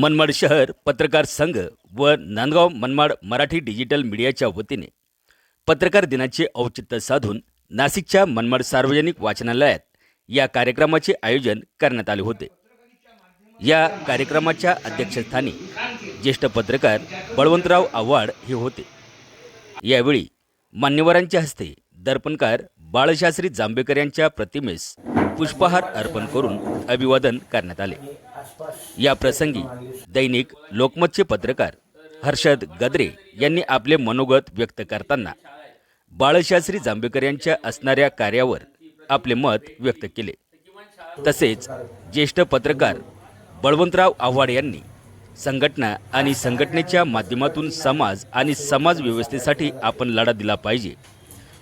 मनमाड शहर पत्रकार संघ व नांदगाव मनमाड मराठी डिजिटल मीडियाच्या वतीने पत्रकार दिनाचे औचित्य साधून नाशिकच्या मनमाड सार्वजनिक वाचनालयात या कार्यक्रमाचे आयोजन करण्यात आले होते. या कार्यक्रमाच्या अध्यक्षस्थानी ज्येष्ठ पत्रकार बळवंतराव आव्हाड हे होते. यावेळी मान्यवरांच्या हस्ते दर्पणकार बाळशास्त्री जांभेकर यांच्या प्रतिमेस पुष्पहार अर्पण करून अभिवादन करण्यात आले. या प्रसंगी दैनिक लोकमतचे पत्रकार हर्षद गद्रे यांनी आपले मनोगत व्यक्त करताना बाळशास्त्री जांभेकर यांच्या असणाऱ्या कार्यावर आपले मत व्यक्त केले. तसेच ज्येष्ठ पत्रकार बळवंतराव आव्हाड यांनी संघटना आणि संघटनेच्या माध्यमातून समाज आणि समाज व्यवस्थेसाठी आपण लढा दिला पाहिजे.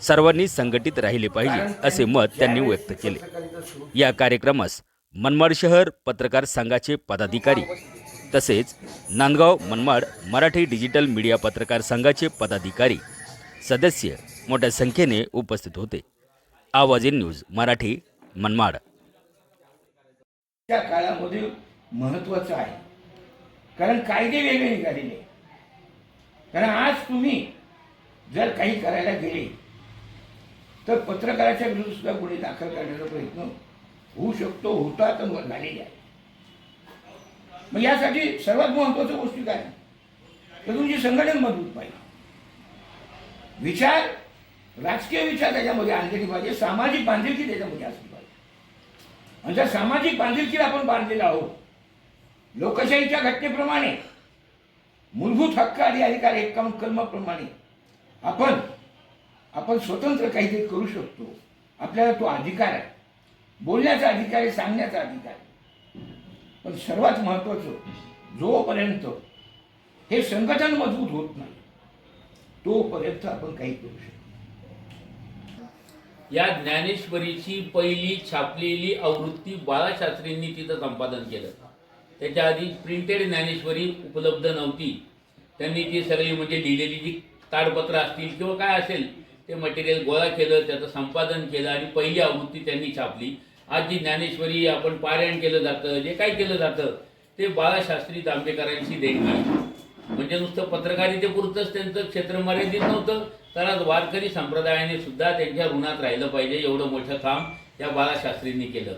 सर्वांनी संघटित राहिले पाहिजे असे मत त्यांनी व्यक्त केले. या कार्यक्रमास मनमाड शहर पत्रकार संघाचे पदाधिकारी तसेच नांदगाव मनमाड मराठी डिजिटल मीडिया पत्रकार संघाचे पदाधिकारी सदस्य मोठ्या संख्येने उपस्थित होते. आवाज इन न्यूज मराठी मनमाड. त्या काळामध्ये महत्वाचं आहे. कारण कायदे वेगळे निघालेले कारण आज तुम्ही जर काही करायला गेले तर पत्रकाराच्या विरुद्ध सुद्धा गुन्हे दाखल करण्याचा प्रयत्न होऊ शकतो होता तर झालेली आहे. मग यासाठी सर्वात महत्त्वाच्या गोष्टी काय? तर तुमची संघटन मजबूत पाहिजे. विचार राजकीय विचार त्याच्यामध्ये आणलेली पाहिजे सामाजिक बांधिलकी त्याच्यामध्ये असली पाहिजे. आणि त्या सामाजिक बांधिलकीला आपण बांधलेला आहोत लोकशाहीच्या घटनेप्रमाणे मूलभूत हक्क आणि अधिकार एक्कावन्न कलमाप्रमाणे आपण आपण स्वतंत्र काहीतरी करू शकतो. आपल्याला तो अधिकार आहे. बोलण्याचा अधिकार आहे सांगण्याचा अधिकार आहे. पण सर्वात महत्वाचं जोपर्यंत हे संघटन मजबूत होत नाही तोपर्यंत आपण काही करू शकतो या ज्ञानेश्वरीची पहिली छापलेली आवृत्ती बाळाशास्त्रींनी तिथं संपादन केलं. त्याच्या आधी प्रिंटेड ज्ञानेश्वरी उपलब्ध नव्हती. त्यांनी ती सगळी म्हणजे लिहिलेली जी ताडपत्र असतील किंवा काय असेल ते मटेरियल गोळा केलं त्याचं संपादन केलं आणि पहिली आवृत्ती त्यांनी छापली. आज जी ज्ञानेश्वरी आपण पारायण केलं जातं जे काय केलं जातं ते बाळाशास्त्री जांभेकरांची देणगी म्हणजे नुसतं पत्रकारितेपुरतंच त्यांचं क्षेत्र मर्यादित नव्हतं तर आज वारकरी संप्रदायाने सुद्धा त्यांच्या ऋणात राहिलं पाहिजे एवढं मोठं काम या बाळाशास्त्रींनी केलं.